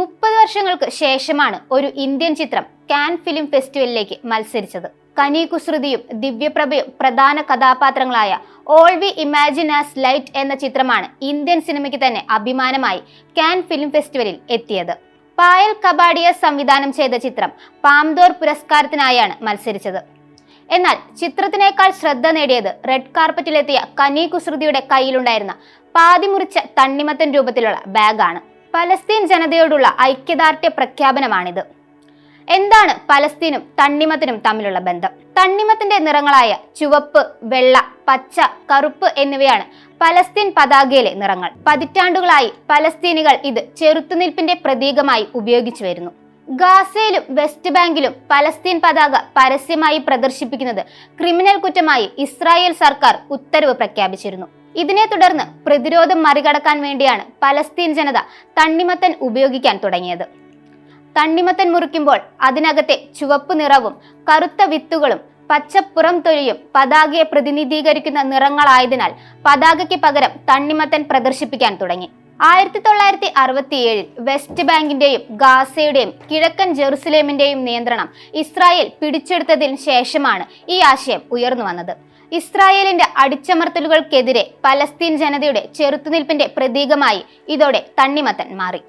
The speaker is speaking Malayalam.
മുപ്പത് വർഷങ്ങൾക്ക് ശേഷമാണ് ഒരു ഇന്ത്യൻ ചിത്രം കാൻ ഫിലിം ഫെസ്റ്റിവലിലേക്ക് മത്സരിച്ചത്. കനി കുസൃതിയും ദിവ്യപ്രഭയും പ്രധാന കഥാപാത്രങ്ങളായ all we imagine as light എന്ന ചിത്രമാണ് ഇന്ത്യൻ സിനിമയ്ക്ക് തന്നെ അഭിമാനമായി കാൻ ഫിലിം ഫെസ്റ്റിവലിൽ എത്തിയത്. പായൽ കബാഡിയ സംവിധാനം ചെയ്ത ചിത്രം പാംദോർ പുരസ്കാരത്തിനായാണ് മത്സരിച്ചത്. എന്നാൽ ചിത്രത്തിനേക്കാൾ ശ്രദ്ധ നേടിയത് റെഡ് കാർപ്പറ്റിലെത്തിയ കനി കുസൃതിയുടെ കയ്യിലുണ്ടായിരുന്ന പാതിമുറിച്ച തണ്ണിമത്തൻ രൂപത്തിലുള്ള ബാഗാണ്. പലസ്തീൻ ജനതയോടുള്ള ഐക്യദാർഢ്യ പ്രഖ്യാപനമാണിത്. എന്താണ് പലസ്തീനും തണ്ണിമത്തിനും തമ്മിലുള്ള ബന്ധം? തണ്ണിമത്തിന്റെ നിറങ്ങളായ ചുവപ്പ് വെള്ള പച്ച കറുപ്പ് എന്നിവയാണ് പലസ്തീൻ പതാകയിലെ നിറങ്ങൾ. പതിറ്റാണ്ടുകളായി പലസ്തീനികൾ ഇത് ചെറുത്തുനിൽപ്പിന്റെ പ്രതീകമായി ഉപയോഗിച്ചു വരുന്നു. ഗാസയിലും വെസ്റ്റ് ബാങ്കിലും പലസ്തീൻ പതാക പരസ്യമായി പ്രദർശിപ്പിക്കുന്നത് ക്രിമിനൽ കുറ്റമായി ഇസ്രായേൽ സർക്കാർ ഉത്തരവ് പ്രഖ്യാപിച്ചിരുന്നു. ഇതിനെ തുടർന്ന് പ്രതിരോധം മറികടക്കാൻ വേണ്ടിയാണ് പലസ്തീൻ ജനത തണ്ണിമത്തൻ ഉപയോഗിക്കാൻ തുടങ്ങിയത്. തണ്ണിമത്തൻ മുറിക്കുമ്പോൾ അതിനകത്തെ ചുവപ്പ് നിറവും കറുത്ത വിത്തുകളും പച്ചപ്പുറം തൊലിയും പതാകയെ പ്രതിനിധീകരിക്കുന്ന നിറങ്ങളായതിനാൽ പതാകയ്ക്ക് പകരം തണ്ണിമത്തൻ പ്രദർശിപ്പിക്കാൻ തുടങ്ങി. ആയിരത്തി തൊള്ളായിരത്തി അറുപത്തിയേഴിൽ വെസ്റ്റ് ബാങ്കിന്റെയും ഗാസയുടെയും കിഴക്കൻ ജെറുസലേമിന്റെയും നിയന്ത്രണം ഇസ്രായേൽ പിടിച്ചെടുത്തതിന് ശേഷമാണ് ഈ ആശയം ഉയർന്നു വന്നത്. ഇസ്രായേലിന്റെ അടിച്ചമർത്തലുകൾക്കെതിരെ പലസ്തീൻ ജനതയുടെ ചെറുത്തുനിൽപ്പിന്റെ പ്രതീകമായി ഇതോടെ തണ്ണിമത്തൻ മാറി.